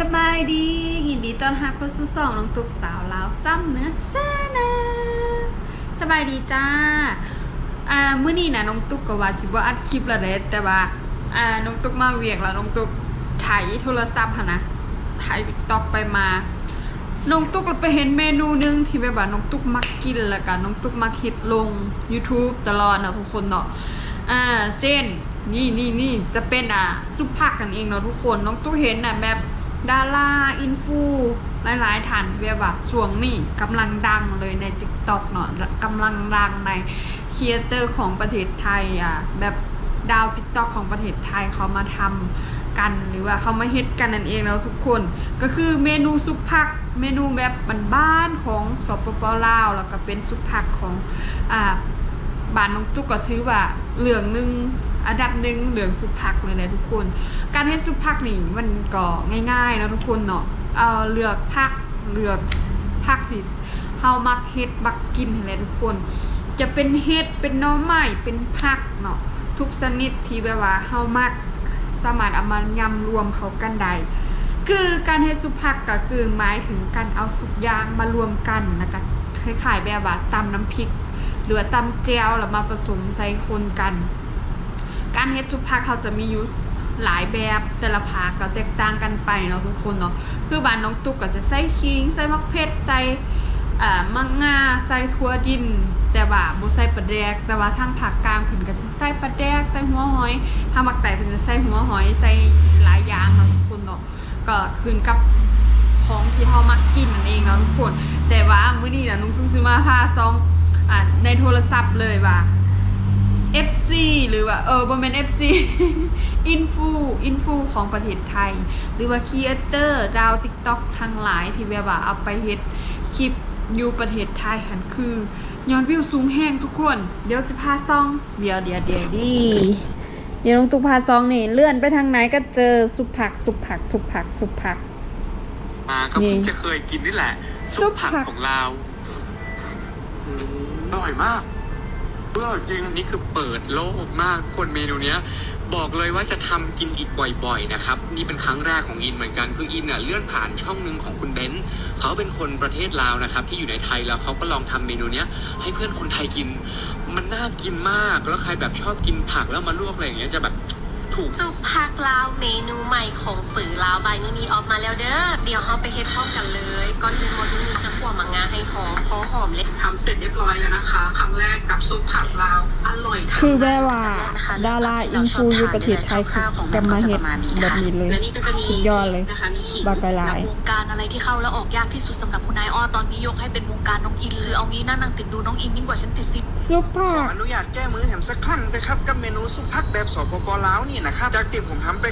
สบายดี ยินดีต้อนรับเข้าสู่สองน้องตุกสาวลาวซ้ำเนื้อซานะสบายดีจ้า อ่ามื้อนี้นะน้องตุกก็ว่าสิบ่อัดคลิปละเด้แต่ว่า อ่าน้องตุกมาเวียกแล้วน้องตุกถ่ายโทรศัพท์หั่นนะถ่าย TikTok ไปมาน้องตุ๊กไปเห็นเมนูหนึงที่แบบว่าน้องตุ๊กมักกินล้วกันน้องตุ๊กมักฮ็ดลง YouTube ตลอดนะทุกคนเนาะอ่าเส้นนี่นี่นี่จะเป็นอะซุปผักกันเองเนาะทุกคน น้องตุ๊กเห็นน่ะแบบ ดาราอินฟูหลายๆท่านแบบว่าช่วงนี้กำลังดังเลยใน TikTok เนาะกำลังดังในครีเอเตอร์ของประเทศไทยอะแบบดาว TikTok ของประเทศไทยเขามาทำกันหรือว่าเขามาเฮ็ดกันนั่นเองแล้วทุกคน ก็คือเมนูซุปผัก เมนูแบบบ้านๆของสปปลาวแล้วก็เป็นซุปผักของอ่าบ้านน้องตุ๊กก็ถือว่าเหลืองนึง อันดับหนึ่งเหลืองสุภักเลยเลยทุกคน การเฮ็ดสุภักนี่มันก็ง่ายๆนะทุกคนเนาะเอาเลือกผักเลือกผักที่เฮามักเฮ็ดมักกินให้เลยทุกคน จะเป็นเฮ็ดเป็นน่อไม้เป็นผักเนาะทุกชนิดที่แบบว่าเฮามักสามารถเอามายำรวมเขากันได้คือการเฮ็ดซุปผักก็คือหมายถึงการเอาทุกยางมารวมกันนะคะคล้ายๆแบบว่าตำน้ำพริก หรือตำแจวแล้วมาผสมใส่คนกัน การเฮ็ดซุปผักเขาจะมีอยู่หลายแบบแต่ละภาคก็แตกต่างกันไปเนาะทุกคนเนาะคือบ้านน้องตุ๊กก็จะใส่ขิงใส่มะเขือใส่อ่ามังงาใส่ถั่วดิน แต่ว่าบ่ใส่ปลาแดก แต่ว่าทางภาคกลางเพิ่นก็จะใส่ปลาแดกใส่หัวหอยทางภาคใต้เพิ่นจะใส่หัวหอยใส่หลายอย่างเนาะทุกคนเนาะก็ขึ้นกับของที่เฮามักกินนั่นเองเนาะทุกคน แต่ว่ามื้อนี้น่ะนุ้งเพิ่งซื้อมาพาซองอ่าในโทรศัพท์เลยว่า FC หรือว่าเออบ่แม่น FC อินฟูอินฟูของประเทศไทย หรือว่าครีเอเตอร์ดาว TikTok ทั้งหลายที่แบบว่าเอาไปเฮ็ดคลิปอยู่ประเทศไทยหันคือยอดวิวสูงแห้งทุกคน เดี๋ยวจะพาซอง เดี๋ยวเดี๋ยวเดี๋ยวดิเดี๋ยวลงตุกพาซองนี่ เลื่อนไปทางไหนก็เจอสุปผักสุปผักสุปผักสุปผักมาก็นี่เพิ่งจะเคยกินนี่แหละซุซุปปผัผักกของเราอืมอร่อยมาก อร่อยจริงนี่คือเปิดโลกมากทุกคนเมนูเนี้ย บอกเลยว่าจะทำกินอีกบ่อยๆนะครับ นี่เป็นครั้งแรกของอินเหมือนกันคืออินเน่ยเลื่อนผ่านช่องหนึ่งของคุณเบนซ์เขาเป็นคนประเทศลาวนะครับ ที่อยู่ในไทยแล้วเขาก็ลองทำเมนูเนี้ย ให้เพื่อนคนไทยกิน มันน่ากินมากแล้วใครแบบชอบกินผักแล้วมาลวกอะไรอย่างเงี้ยจะแบบ ถูก สุภักลาวเมนูใหม่ของฝือลาวใบนูนีออกมาแล้วเด้อ เดี๋ยวเราไปเฮ็ดพร้อมกันเลย ก่อนอื่นหมดนูนีจะขั่วมังงาให้หอมพอหอมเล็กทำเสร็จเรียบร้อยแล้วนะคะ ครั้งแรกกับซุปผักลาว อร่อยทั้งคือแบบว่า ดาราอินฟูอยู่ประเทศไทยคือจะมาเฮ็ดแบบนี้เลย และนี่ก็จะมีสุดยอดเลยนะคะมีขิงบากหลาย วงการอะไรที่เข้าแล้วออกยากที่สุดสำหรับคุณนายอ้อตอนนี้ยกให้เป็นวง การน้องอินหรือเอางี้น่านั่งติดดูน้องอินยิ่งกว่าฉันติดสิบซุปผัขอก อนุญาตแก้มือแถมสักครั้งนะครับกับเมนูซุปผักแบบสปปลาวนี่นะครับจากที่ผมทำไป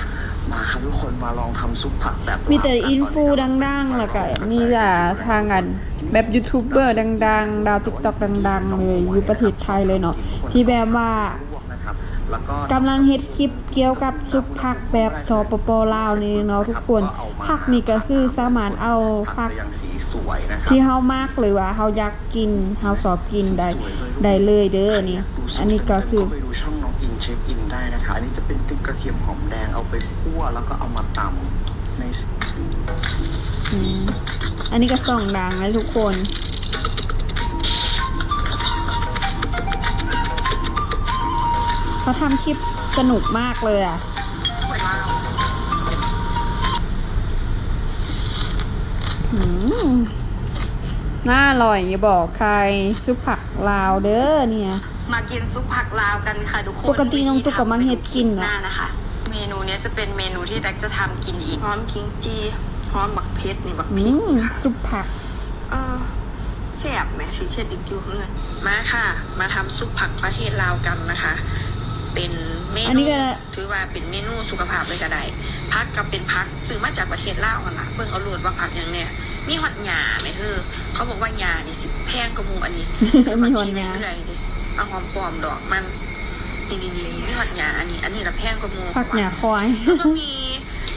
มาครับทุกคนมาลองทำซุปผักแบบมีแต่อินฟูดังๆ แล้วก็มีแต่ทางอันแบบยูทูบเบอร์ดัง ๆ ดาวติ๊กต็อกดัง ๆ เลยอยู่ประเทศไทยเลยเนาะที่แบบว่าลว กนะครับแล้วก็กำลังเฮ็ดคลิปเกี่ยวกับซุปผักแบบสปปลาวนี่เนาะทุกคนผักนี่ก็คือสามารถเอาผักจะยังสีสวยนะครับที่เฮามากหรือว่าเฮาอยากกินเฮาชอบกินได้ได้เลยเด้อนี่ อันนี้ก็คือเข้าไปดูช่องน้องอินเชฟอินได้นะคะอันนี้จะเป็นพริกกระเทียมหอมแดงเอาไปคั่วแล้วก็เอามาตำในอืมอันนี้ก็ส่องดังนะทุกคน เขาทำคลิปสนุกมากเลยอะอืมน่าอร่อยอย่าบอกใครซุปผักลาวเด้อเนี่ย มากินซุปผักลาวกันค่ะทุกคนปกติน้องตุ๊กกับมังเฮ็ดกินหอะน้านะคะ เมนูเนี้ยจะเป็นเมนูที่แดกจะทำกินอีกหอมขิงจีหอมบักเพชรนี่บักพอืริกมซุปผักเออแซ่บแหมสีเขียดอีกอยู่เพื่อนมาค่ะ มาทำซุปผักประเทศลาวกันนะคะ เป็นเมอันนี้นูก็ ถือว่าเป็นเมนูสุขภาพเลยก็ได้พักกับเป็นพักซื้อมาจากประเทศลาวกันละเบิ่งเอาโลดว่าผักอย่างเนี้ยมีหอดหยาไหมเธอเขาบอกว่าหยานี่สิแพงกว่าหมูอันนี้ มีหอดหญ้าเรื่อยๆดิเอาหอมปลอมดอกมันนี่นี่นี่มีหอดหยาอันนี้ อันนี้ละแพงกว่าหมู ผักหยาควาย แล้วก็มี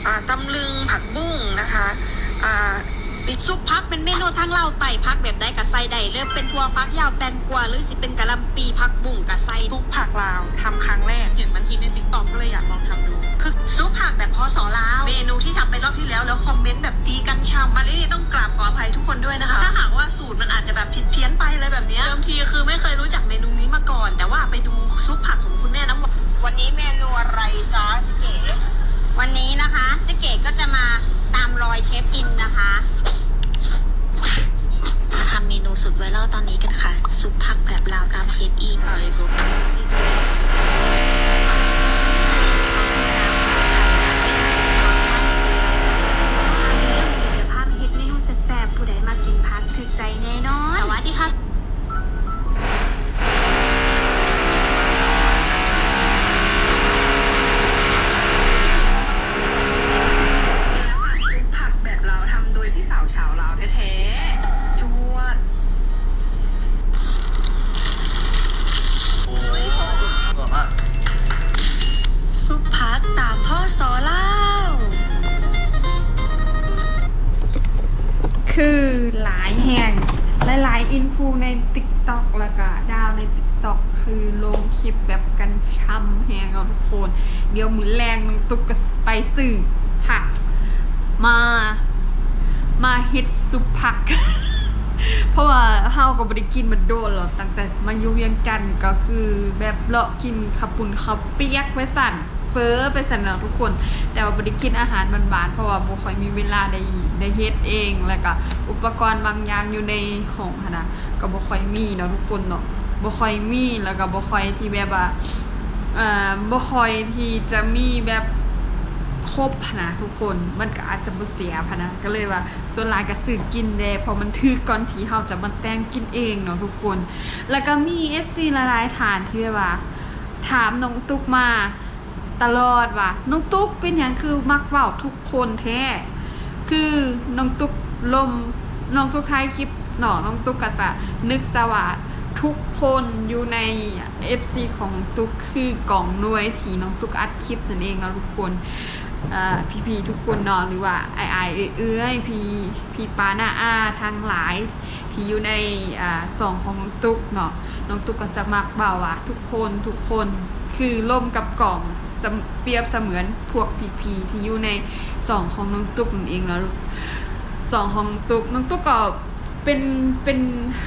อ่าตำลึงผักบุ้งนะคะอ่า ติดซุปพักเป็นเมนูทั้งเล่าไต่พักแบบได้กับไส้ใดเริ่มเป็นทั่วฟักยาวแตนกวาหรือสิเป็นกะหลำปีพักบุ้งกับไส้ซุปผักลาวทำครั้งแรกเห็นมันฮิตในติ๊กต็อกก็เลยอยากลองทำดูคือซุปผักแบบพอสอลาวเมนูที่ทำไปรอบที่แล้วแล้วคอมเมนต์แบบำมาลินี่ต้องกราบขออภัยทุกคนด้วยนะคะถ้าหากว่าสูตรมันอาจจะแบบผิดเพี้ยนไปอะไรแบบเนี้ยเดิมทีคือไม่เคยรู้จักเมนูนี้มาก่อน แต่ว่าไปดูซุปผักของคุณแม่น้ำหวานวันนี้เมนูอะไรจ้าเจ๊เก๋วันนี้นะคะเจ๊เก๋ก็จะมาตาม รอยเชฟอินนะคะมาทำเมนูสุดไวรัลตอนนี้กันค่ะ ซุปผักแบบลาวตามเชฟอิน คือหลายแห่งหลายๆอินฟูใน t ิ k t o k แล้วก็ดาวใน t ิ k t o k คือลงคลิปแบบกันช้ำแหงเอาทุกคน เดี๋ยวมือแรงน้องตุ๊กก็ไปสื่อผัก มา มาเฮ็ดซุปผัก เพราะว่าเฮาก็บ่ได้กินมันโดนหรอกตั้งแต่มาอยู่เวียงจันทน์ก็คือแบบเลาะกินขับปุ่นข้าวเปียกไว้สั่น เฟอไปสั่นเนาะทุกคน แต่ว่าบ่ได้กินอาหารบานๆเพราะว่าบ่ค่อยมีเวลาได้ได้เฮ็ดเองแล้วก็อุปกรณ์บางอย่างอยู่ในห้องนะก็บ่ค่อยมีเนาะทุกคนเนาะบ่ค่อยมีแล้วก็บ่ค่อยที่แบบว่าเอ่อบ่ค่อยที่จะมีแบบครบพนะทุกคนมันก็อาจจะบ่เสียพนะก็เลยว่าส่วนหลายก็ซื้อกินเด้พอมันถือก่อนที่เฮาจะมาแต่งกินเองเนาะทุกคน แล้วก็มี FC หลายๆฐานที่แบบว่า ถามน้องตุ๊กมา ตลอดว่าน้องตุ๊กเป็นหยังคือมักเว้าทุกคนแท้ คือน้องตุ๊กลมน้องตุ๊กท้ายคลิปเนาะน้องตุ๊กก็จะนึกสวัสดทุกคนอยู่ใน FC ของตุ๊กคือกล่องนวยทีน้องตุ๊กอัดคลิปนั่นเองนะทุกคนอ่พีทุกคนนาะหรือว่าไอไอเอื้อยพี่พี่ปาหน้าอาทั้งหลายที่อยู่ในอ่าสองของน้องตุ๊กเนาะน้องตุ๊กก็จะมักเบาว่าทุกคนทุกคนคือล่มกับกล่อง เปรียบเสมือนพวกพีๆที่อยู่ในสองของน้องตุ๊กนั่นเองเนาะสองของตุ๊กน้องตุกก็เป็นเป็น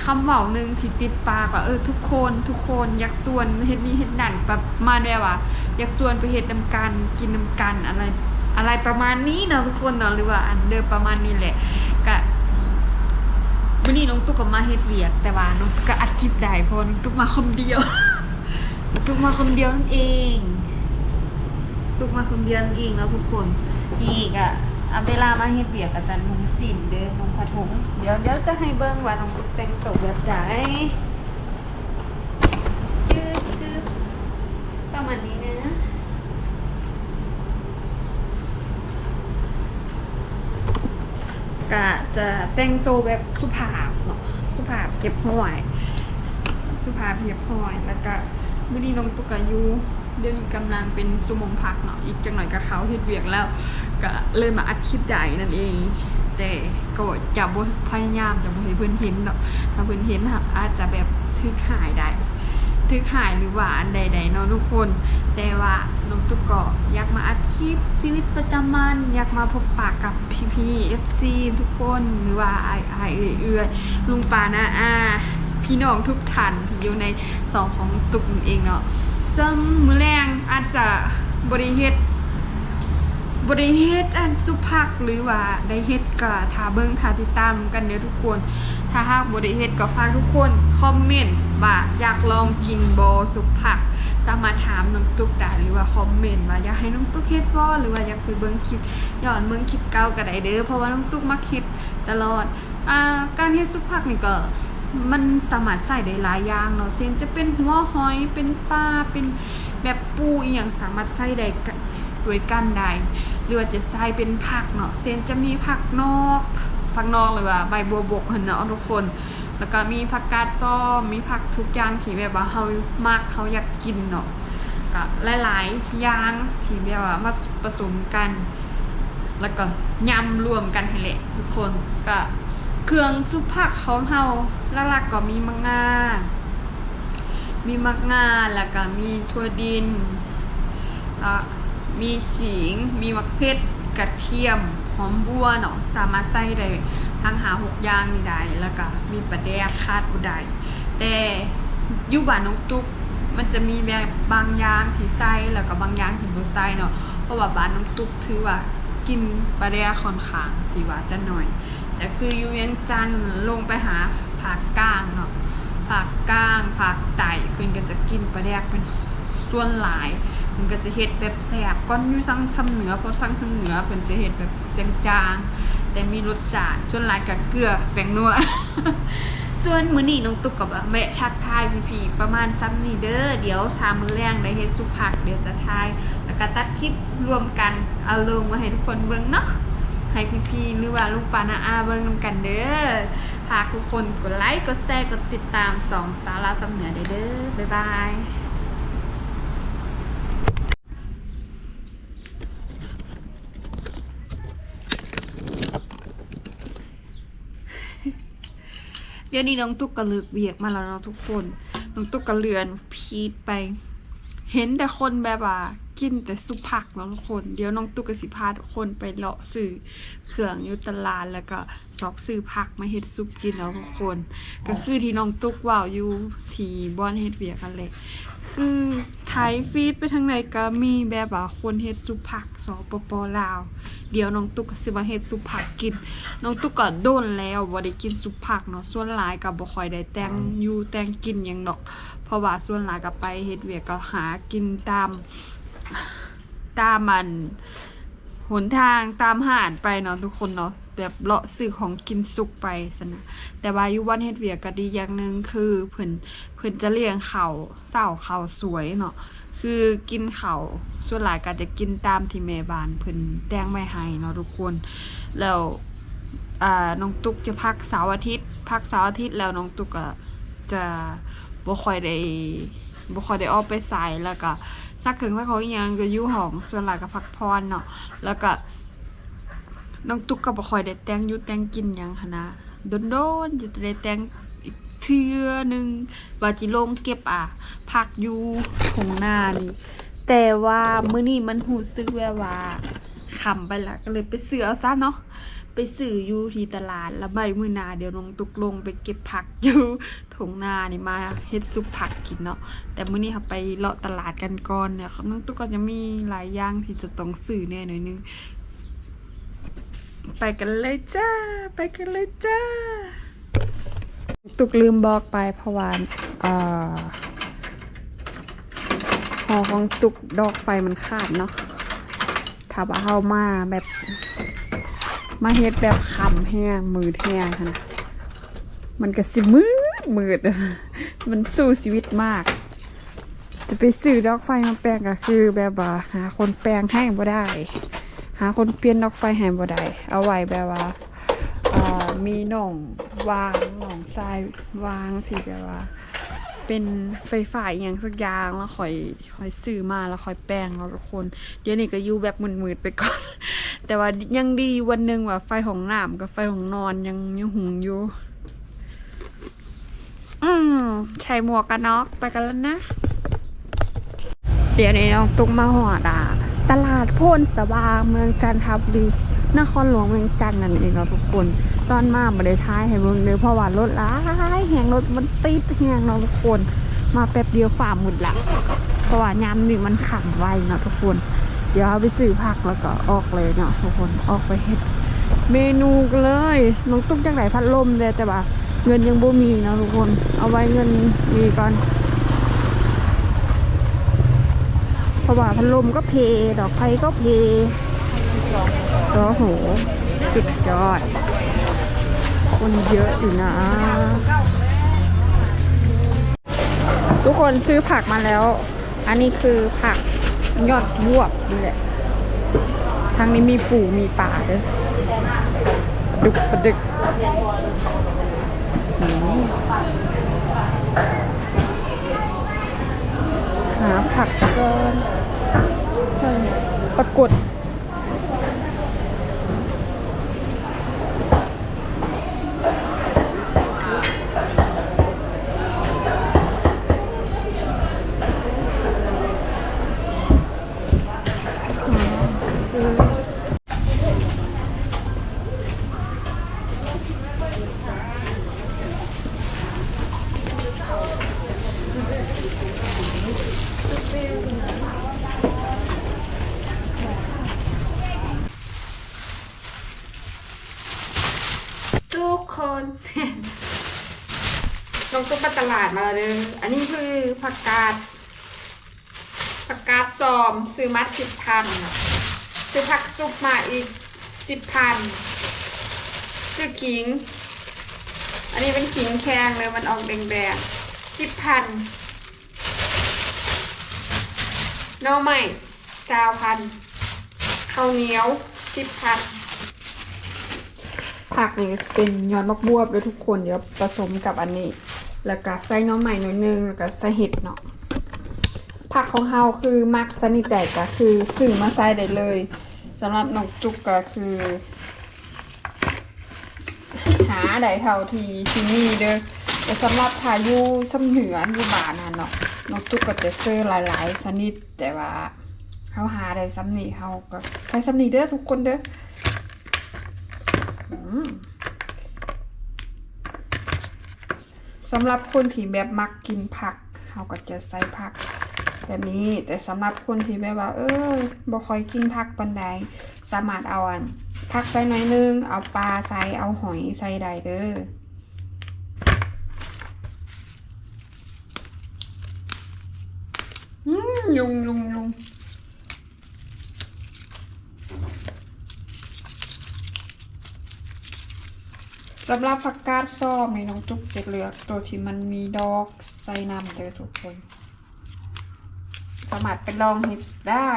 คำเว่าหนึ่งที่ติดปากว่าเออทุกคนทุกคนอยากส่วนเฮ็ดนี่เฮ็ดนั่นแบบมาแนวว่าอยากส่วนไปเฮ็ดนำกันกินนำกันอะไรอะไรประมาณนี้เนาะทุกคนเนาะหรือว่าอันเดิมประมาณนี้แหละก็วันนี้น้องตุ๊กก็มาเฮ็ดเวียก แต่ว่าน้องตุ๊กก็อัดคลิปได้เพราะน้องตุ๊กมาคนเดียวน้องตุ๊กมาคนเดียวนั่นเอง ตุกมาคนเดียวนั่นเองแล้วทุกคนนี่ก็เอาเวลามาเฮ็ดเบียกอาจารย์มงสินเด้อน้องผทงเดี๋ยวเดี๋ยวจะให้เบิ่งว่าน้องตุ๊กแต่งตัวแบบใดจืดจืดประมาณนี้นะก็จะแต่งตัวแบบสุภาพเนาะสุภาพเก็บห้อย สุภาพเก็บห้อยแล้วก็มื้อนี้น้องตุ๊กอายุ เดี๋ยวนี้กำลังเป็นสุมงพักเนาะอีกจังหน่อยก็เขาเฮ็ดเวียกแล้ว ก็เลยมาอัดคลิปได้นั่นเอง แต่ก็จะบ่พยายามจะบ่ให้เพิ่อนเห็นเนาะถ้าเพิ่อนเห็นน่ะอาจจะแบบทึกหายได้ทึกหายหรือว่าอันใดๆเนาะทุกคน แต่ว่าน้องตุ๊กก็อยากมาอัดคลิปชีวิตประจำวันอยากมาพบปะกับพี่ๆ FC ทุกคนหรือว่าไอ้ไอ้เอื้อยลุงปานาอาพี่น้องทุกท่านที่อยู่ในสองของตุ๊กเองเนาะ ซึ่งมือแรงอาจจะบริเฮ็ดบริเฮ็ดอันสุภักหรือว่าได้เฮ็ดก็ถ้าเบิ่งถ้าติดตามกันเด้อทุกคน ถ้าหากบ่ได้เฮ็ดก็ฝากทุกคนคอมเมนต์ว่าอยากลองกินโบสุภักจะมาถามน้องตุ๊กได้หรือว่าคอมเมนต์ว่าอยากให้น้องตุ๊กเฮ็ดบ่หรือว่าอยากไปเบิ่งคลิปย้อนเบิ่งคลิปเก่าก็ได้เด้อเพราะว่าน้องตุ๊กมักเฮ็ดตลอดอ่าการเฮ็ดสุภักนี่ก็ มันสามารถใส่ได้หลายอย่างเนาะเช่นจะเป็นหัวหอยเป็นปลาเป็นแบบปูอีหยังสามารถใส่ได้ด้วยกันได้หรือว่าจะใส่เป็นผักเนาะเซนจะมีผักนอกผักนอกหรือว่าใบบัวบกเห็นเนาะทุกคน แล้วก็มีผักกาดซ้อมมีผักทุกอย่างที่แบบว่าเฮามากเขาอยากกินเนาะก็หลายๆอย่างที่แบบว่ามาผสมกัน แล้วก็ยำรวมกันให้แหละทุกคนก็ เครื่องซุปผักของเฮาหลักๆก็มีมะงา มีมะงาแล้วก็มีถั่วดิน มีขิง มีมะเขือกระเทียม หอมบัวเนาะ สามารถใส่ได้ทั้งหาหกอย่างนี่ได้ แล้วก็มีปลาแดกคาดบ่ไดแต่ยู่บ้านน้องตุ๊กมันจะมีแบบบางอย่างที่ใส่แล้วก็บางอย่างที่บ่ใส่เนาะเพราะว่าบ้านน้องตุ๊กถือว่ากินปลาแดกค่อนข้างที่ว่าจะหน่อย แต่คืออยู่เวียงจันทน์ลงไปหาภาคกลางเนาะภาคกลางภาคใต้เพิ่นก็จะกินปลาแดกเป็นส่วนหลายมันก็จะเฮ็ดแบบแสบก้อนอยู่ทั้งทำเหนือเพราะทั้งทางเหนือเพิ่นจะเฮ็ดแบบจางๆแต่มีรสชาติส่วนหลายก็เกลือแป้งนัวส่วนมื้อนี้น้องตุ๊กกับแม่ทักทายพี่ๆประมาณซ้ำนี้เด้อเดี๋ยวทามื้อแรงได้เฮ็ดสุผักเดี๋ยวจะทาย แล้วก็ตัดคลิปรวมกันเอาลงมาให้ทุกคนเบิ่งเนาะ ให้พี่ๆหรือว่าลูกปานาอาเบิ่งนำกันเด้อฝากทุกคนกดไลค์ กดแชร์ กดติดตามสองสาวลาวซ้ำเหนือเด้อเด้อบ๊ายบายเดี๋ยวนี้น้องตุ๊กกระเลือกเบียกมาแล้วเนาะทุกคน น้องตุ๊กกระเลือนพีดไป เห็นแต่คนแบบว่า กินแต่ซุผักเนาะทุกคน เดี๋ยวน้องตุ๊กกสิพาทุกคนไปเลาะซื้อเครื่องอยู่ตลาดแล้วก็ซอกซื้อผักมาเฮ็ดซุปกินแล้วทุกคน ก็คือที่น้องตุ๊กว่าวอยู่ที่บอนเฮ็ดเวียกันเลยคือไทยฟีดไปทางไหนก็มีแบบว่าคนเฮ็ดซุปผักสปปลาว เดี๋ยวน้องตุ๊กก็สิมาเฮ็ดซุปผักกิน น้องตุ๊กก็โดนแล้วบ่ได้กินซุปผักเนาะส่วนหลายก็บ่ค่อยได้แต่งอยู่แต่งกินหยังดอก เพราะว่าส่วนหลายก็ไปเฮ็ดเวียกก็หากินตาม ตามมันหนทางตามหานไปเนาะทุกคนเนาะแบบเลาะซื้อของกินสุกไปซะนะแต่ว่ายู่วันเฮ็ดเวียก็ดีอย่างหนึ่งคือเพิ่นเพิ่นจะเลี้ยงเขาเศร้าเขาสวยเนาะคือกินเขาส่วนหลายก็จะกินตามที่แม่บ้านเพิ่นแต่งไว้ให้เนาะทุกคน แล้วอ่าน้องตุ๊กจะพักเสาร์อาทิตย์พักเสาร์อาทิตย์แล้วน้องตุ๊กก็จะบ่ค่อยได้บ่ค่อยได้ออกไปสายแล้วก็ สักถึงสักเขาอีหยังก็อยู่ห้องส่วนหลายก็พักพรเนาะแล้วก็น้องตุ๊กก็บ่ค่อยได้แต่งอยู่แต่งกินหยังหันนะโดนๆจะได้แต่งอีกเทื่อหนึงว่าจิลงเก็บอะพักอยู่ทงหน้านี่แต่ว่ามื้อนี้มันรู้สึกแบบว่าค่ำไปละก็เลยไปซื้อเอาซะเนาะ ไปซื้ออยู่ที่ตลาดแล้วใบมือนาเดี๋ยวน้องตุ๊กลงไปเก็บผักอยู่ทงนานี่มาเฮ็ดซุปผักกินเนาะแต่มื้อนี้ค่ะไปเลาะตลาดกันก่อนเนี่ยน้องตุ๊กก็จะมีหลายอย่างที่จะต้องซื้อแน่หน่อยนึงไปกันเลยจ้า ไปกันเลยจ้า ตุกลืมบอกไปเพราะว่าเอ่อหอของตุกดอกไฟมันขาดเนาะถ้าว่าเฮามาแบบ มาเฮ็ดแบบคำแห้งมือแห้งค่ะนะมันก็สิมืดมืดมันสู้ชีวิตมาก จะไปซื้อดอกไฟมาแปลงก็คือแบบว่าหาคนแปลงให้บ่ได้ หาคนเปลี่ยนดอกไฟให้บ่ได้เอาไว้แบบว่าอ่ามีหน่องวางหน่องทรายวางที่แบบว่า เป็นไฟฟ้าอย่างสักอย่างแล้วคอยคอยซื้อมาแล้วคอยแปลงเราทุกคน เดี๋ยวนี้ก็อยู่แบบมืดๆไปก่อน แต่ว่ายังดีวันหนึ่งว่าไฟของน้ำกับไฟของนอนยังยังหุงอยู่ อืมใช้หมวกกันน็อกไปกันแล้วนะ เดี๋ยวนี้น้องตุ๊กมาหอดอะตลาดโพนสว่างเมืองจันทบุรีนครหลวงเมืองจันทน์นั่นเองเนาทุกคน ตอนมาบ่ได้ท้ายให้เบิ่งเลยเพราะว่ารถหลายแหงรถมันติดแหงเนาะทุกคน มาแป๊บเดียวฝ่าหมุดละเพราะว่ายามนี่มันขังไวเนาะทุกคน เดี๋ยวเอาไปซื้อผักแล้วก็ออกเลยเนาะทุกคนออกไปเฮ็ดเมนูกันเลยน้องตุ๊กจังไหนพัดลมเลยแต่ว่าเงินยังบ่มีเนาะทุกคน เอาไว้เงินมีก่อนเพราะว่าพัดลมก็เพดอกไฟก็เพโอ้โหสุดยอด คนเยอะอยู่นะ ทุกคนซื้อผักมาแล้ว อันนี้คือผักยอดบวบนี่แหละ ทางนี้มีปูมีปลาด้อปลาดุกปลาดึกหาผักก่อนปรากฏหาซื้อ ทุกคน น้องตุ๊กไปต ลาดมาแล้วเด้ออันนี้คือผักกาดผักกาดซอมซื้อมาสิบพันซื้อผักซุปมาอีกสิบพันซื้อขิง อันนี้เป็นขิงแข็งเลยมันออกแดงๆสิบพันน่อใหม่สาวพันข้าวเหนียวสิบพันผักนี่ก็จะเป็นยอดมะบวบเลยทุกคนเดี๋ยวผสมกับอันนี้ แล้วก็ใส่น้องใหม่หน่อยนึงแล้วก็ใส่เห็ดเนาะผักของเฮาคือมักสนิทใดก็คือซื้อมาใส่ได้เลยสำหรับน้องจุกก็คือ หาได้เท่าที่ที่นี่เด้อแต่สำหรับพายุซ้ำเหนืออยู่บ้านน่ะเนาะน้องจุกก็จะซื้อหลายๆชนิดแต่ว่าเฮาหาได้ซ้ำนีเฮาก็ใส่ซ้ำนีเด้อทุกคนเด้อ สำหรับคนที่แบบมักกินผักเขาก็จะใส่ผัก แบบนี้แต่สำหรับคนที่แบบว่า เออบ่ค่อยกินผักปันใดสามารถเอาอันผักใส่หน่อยนึง เอาปลาใส่เอาหอยใส่ได้เด้อยุงยุงยุง สำหรับผักกาดซ้อมในน้องตุ๊กจเลือกตัวที่มันมีดอกใส่น้ำเด้อทุกคน สามารถไปลองเห็ดได้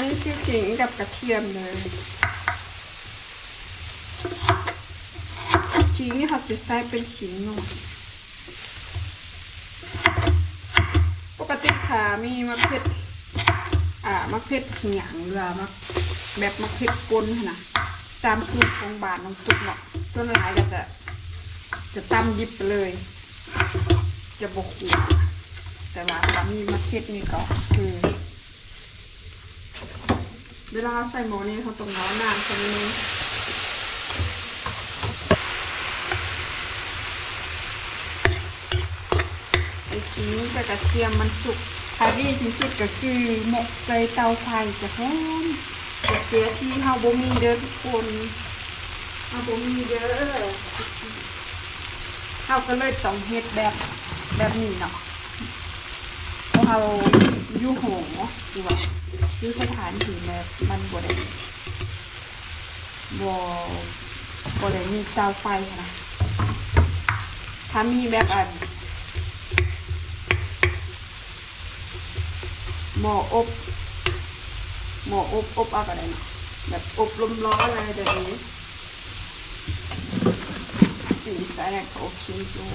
นนี้คือขิงกับกระเทียมเลยขิงนี่เขาจะใส่เป็นขิงหน่อยปกติขามีมะเขืออ่ามะเขือเหียงหรือมะแบบมะเขือกลนนะตามสูตรของบานน้องตุ๊กเนาะส่วนหลายก็จะจะตำยิบไปเลย จะบกขูดแต่ว่ามีมาเก็ตนี่ก็คือ เวลาเราใส่หมูนี่เขาต้องร้อนนานสักนิดนึงไอ้ขิงกับกระเทียมมันสุกถ้าดีที่สุดก็คือหมกใส่เตาไฟจะหอมแต่เสียมที่เฮาบ่มีเด้อทุกคนเฮาบ่มีเด้อเฮาก็เลยต้องเฮ็ดแบบแบบนี้เนาะเพราะเฮาอยู่หอหรือว่า อยู่สถานที่แบบมันบ่ได้บ่บ่ได้มีเตาไฟนะถ้ามีแบบอันหม้ออบหม้ออบอบอาก็ได้เนะแบบอบลมร้อนอะไรแบบนี้สีใส่ก็โอเคอยู่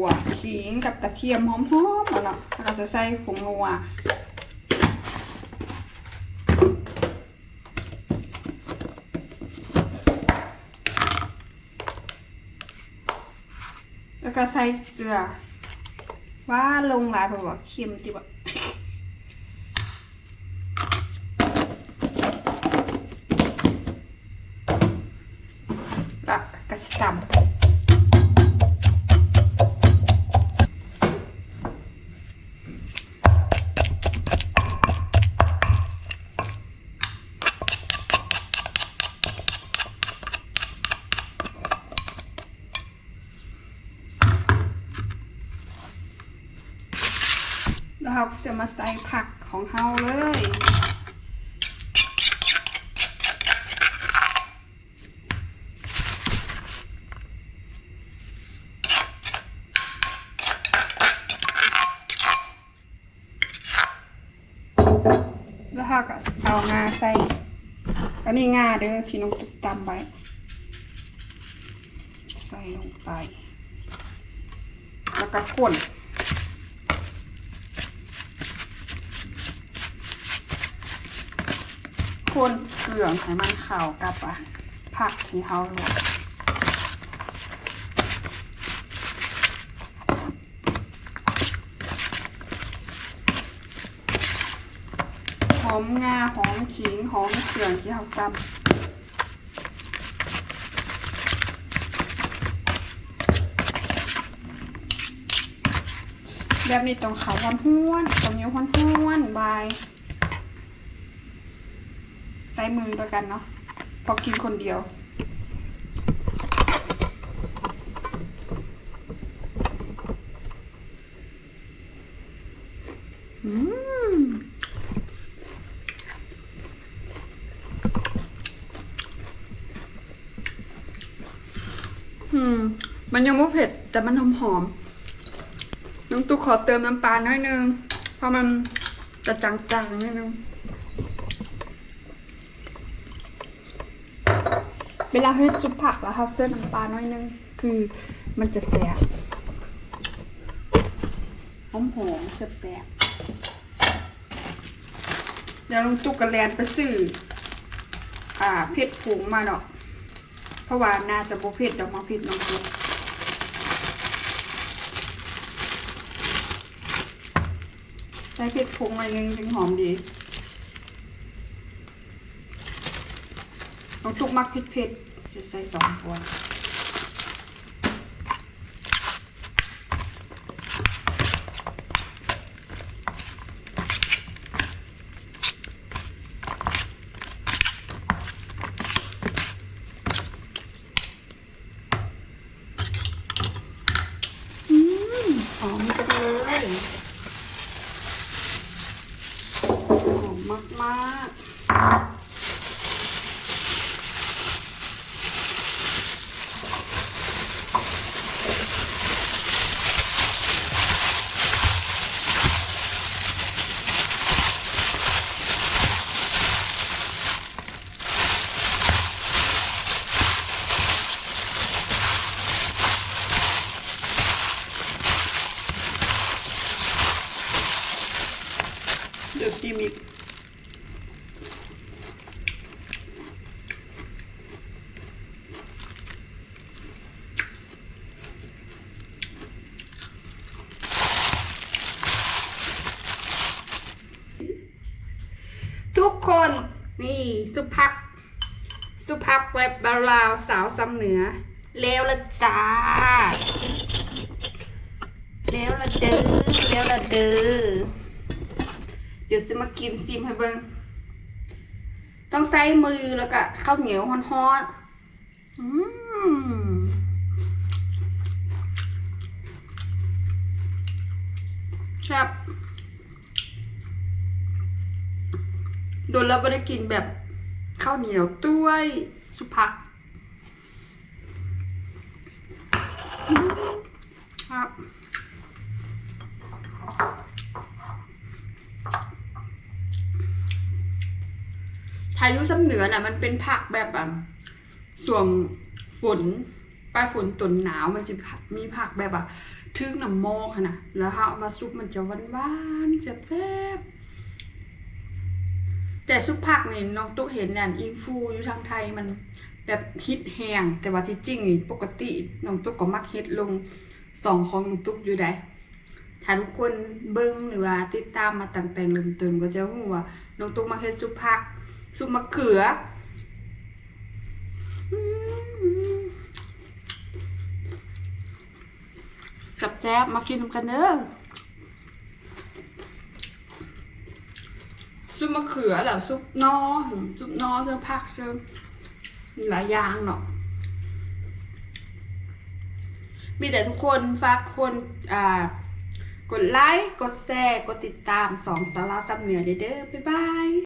หัว ขิงกับกระเทียมหอมๆเนาะแล้วก็จะใส่ผงนัวแล้วก็ใส่เกลือว่าลงหลายผมบอกเค็มติบะ เราจะมาใส่ผักของเราเลย แล้วเราก็เอางาใส่ อันนี้งาเด้อที่น้องตุ๊กตำไว้ ใส่ลงไป แล้วก็ข้นคน เครื่องให้มันเข้ากับอะผักที่เขาลวกหอมงาหอมขิงหอมเครื่องที่เขาตำแบบนี้ต้องขาวห้วนๆต้องเนียวห้วนๆบาย ช้มือด้วกันเนาะพอกินคนเดียว อืมอืม มันยังไม่เผ็ด แต่มันหอมหอมน้องตุ๊กขอเติมน้ำปลาหน่อยนึง เพราะมันจะจางๆนิดนึง เวลาเฮ็ดซุปผักแล้วครับเส้นน้ำปลาน้อยนึง คือมันจะแสบหอมหอมแสบแสบเดี๋ยวลงตุกกระแลนไปซื้ออ่าเผ็ดผงมาเนาะเพราะว่าน่าจะบ่เผ็ดดอกมาเผ็ดน้องตุกใส่เผ็ดผงหน่อยนึงจึงหอมดี น้อง ตุกมักเผ็ดเผ็ดใส่สองขวดอืมหอมจังเลยหอมมากๆ อ เดี๋ยวจิ้มอีกทุกคนนี่ สุพัก สุพักแบบบาราวสาวซ้ำเหนือ แล้วละจ้า แล้วละเด้อแล้วละเด้อเดี๋ยวจะมากินซิมให้เบิ่งต้องใส่มือแล้วก็ข้าวเหนียวฮ้อนๆอืมครับ โดนแล้วไม่ได้กินแบบข้าวเหนียวต้วยสุพักอืมครับพายุซ้ำเหนือน่ะ มันเป็นผักแบบอะส่วงฝนปลายฝนต้นหนาวมันจะมีผักแบบอะทึ่งน้ำมอกค่ะนะแล้วถ้าเอามาซุปมันจะวานหวานๆแซ่บๆ แต่ซุปผักนี่น้องตุ๊กเห็นเนี่ยอินฟูอยู่ทางไทยมันแบบฮิตแหงแต่ว่าที่จริงนี่ปกติน้องตุ๊กก็มักเฮ็ดลงสองของน้องตุ๊กอยู่ได้ถ้าทุกคนเบิ้งหรือว่าติดตามมาตั้งแต่เริ่มต้นก็จะรู้ว่าน้องตุ๊กมักเฮ็ดซุปผักซุปมะเขือกับแจ๊บมากินกันเด้อ ซุปมะเขือแล้วซุปนอซุปนอเสื้อผักเสื้อมีหลายอย่างเนาะมีแต่ทุกคนฝากคนอ่ากดไลค์ กดแชร์ กดติดตามสองสาระซับเหนือเด้อเด้อบ๊ายบาย